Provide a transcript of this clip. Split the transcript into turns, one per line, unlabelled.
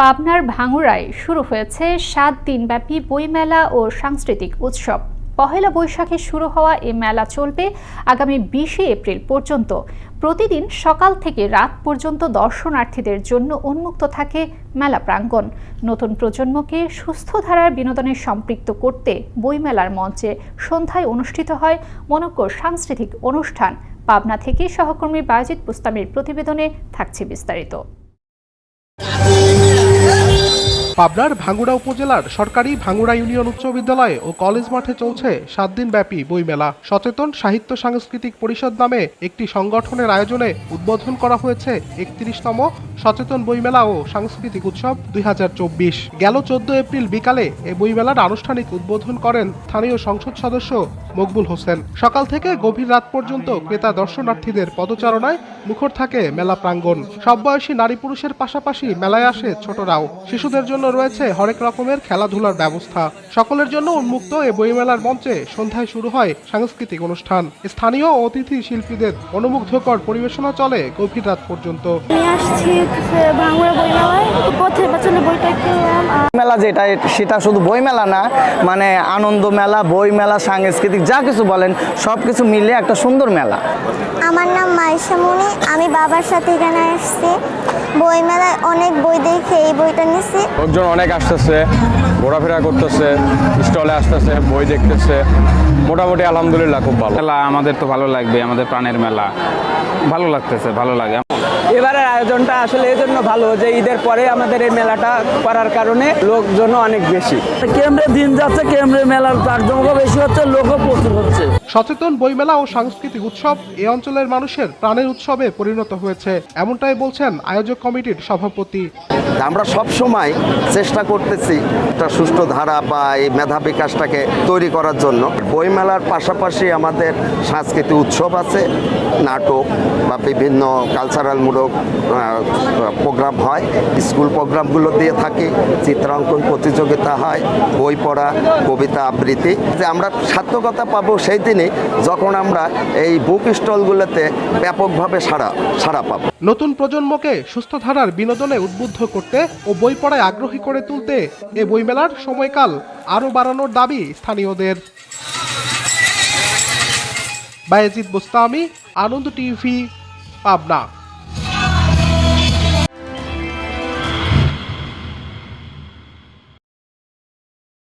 পাবনার ভাঙুরায় শুরু হয়েছে সাত দিনব্যাপী বইমেলা ও সাংস্কৃতিক উৎসব। পহেলা বৈশাখে শুরু হওয়া এই মেলা চলবে আগামী বিশে এপ্রিল পর্যন্ত। প্রতিদিন সকাল থেকে রাত পর্যন্ত দর্শনার্থীদের জন্য উন্মুক্ত থাকে মেলা প্রাঙ্গণ। নতুন প্রজন্মকে সুস্থ ধারার বিনোদনে সম্পৃক্ত করতে বইমেলার মঞ্চে সন্ধ্যায় অনুষ্ঠিত হয় মনোজ্ঞ সাংস্কৃতিক অনুষ্ঠান। পাবনা থেকে সহকর্মী বাজিদ বুস্তামির প্রতিবেদনে থাকছে বিস্তারিত।
পাবনার ভাঙ্গুড়া উপজেলার সরকারি ভাঙ্গুড়া ইউনিয়ন উচ্চ বিদ্যালয়ে ও কলেজ মাঠে চলছে সাত দিন ব্যাপী বইমেলা। সচেতন সাহিত্য সাংস্কৃতিক পরিষদ নামে একটি সংগঠনের আয়োজনে উদ্বোধন করা হয়েছে একত্রিশতম সচেতন বইমেলা ও সাংস্কৃতিক উৎসব দুই হাজার চব্বিশ। গেল চোদ্দ এপ্রিল বিকালে এই বইমেলার আনুষ্ঠানিক উদ্বোধন করেন স্থানীয় সংসদ সদস্য মকবুল হোসেন। সকাল থেকে গভীর রাত পর্যন্ত ক্রেতা দর্শনার্থীদের পদচারণায় মুখর থাকে মেলা প্রাঙ্গণ। সব বয়সী নারী পুরুষের পাশাপাশি মেলায় আসে ছোটরাও। শিশুদের জন্য রয়েছে হরেক রকমের খেলাধুলার ব্যবস্থা। সকলের জন্য উন্মুক্ত এ বইমেলার মঞ্চে সন্ধ্যায় শুরু হয় সাংস্কৃতিক অনুষ্ঠান। স্থানীয় অতিথি শিল্পীদের অনুমুগ্ধকর পরিবেশনা চলে গভীর রাত পর্যন্ত।
মেলা যেটা সেটা শুধু বই মেলা না মানে আনন্দ মেলা বই মেলা সাংস্কৃতিক যা কিছু বলেন সব কিছু মিলে একটা সুন্দর মেলা।
আমার নাম মাইশা মুনি আমি বাবার সাথে এখানে আসছি। বইমেলায় অনেক বই দেখে এই বইটা নিছি।
লোকজন অনেক আসতেছে ঘোরাফেরা করতেছে স্টলে আসতেছে বই দেখতেছে। মোটামুটি আলহামদুলিল্লাহ খুব ভালো।
মেলা আমাদের তো ভালো লাগবে আমাদের প্রাণের মেলা। ভালো লাগতেছে ভালো লাগে।
এবারের আয়োজনটা আসলে এই জন্য ভালো যে ঈদের পরে আমাদের এই মেলাটা করার কারণে লোকজনও অনেক বেশি।
কেমরে দিন যাচ্ছে কেমরে মেলার জাকজমক বেশি হচ্ছে
সচেতন বইমেলা ও সাংস্কৃতিক উৎসব এ অঞ্চলের মানুষের প্রাণের উৎসবে পরিণত হয়েছে। এমনটাই বলছেন আয়োজক কমিটির সভাপতি।
আমরা সব সময় চেষ্টা করতেছি একটা সুষ্ঠু ধারা বা এই মেধা বিকাশটাকে তৈরি করার জন্য। বইমেলার পাশাপাশি আমাদের সাংস্কৃতিক উৎসব আছে, নাটক বা বিভিন্ন কালচারালমূলক প্রোগ্রাম হয়। স্কুল প্রোগ্রামগুলো দিয়ে থাকি, চিত্রাঙ্কন প্রতিযোগিতা হয়, বই পড়া, কবিতা আবৃত্তি। যে আমরা সার্থকতা পাবো সেই দিনই যখন আমরা এই বুক স্টলগুলোতে ব্যাপকভাবে সাড়া সাড়া পাব।
নতুন প্রজন্মকে সুস্থ ধারার বিনোদনে উদ্বুদ্ধ করতে ও বই পড়ায় আগ্রহী করে তুলতে এ বইমেলার সময়কাল আরও বাড়ানোর দাবি স্থানীয়দের। বায়েজিদ বোস্তামি, আনন্দ টিভি, পাবনা।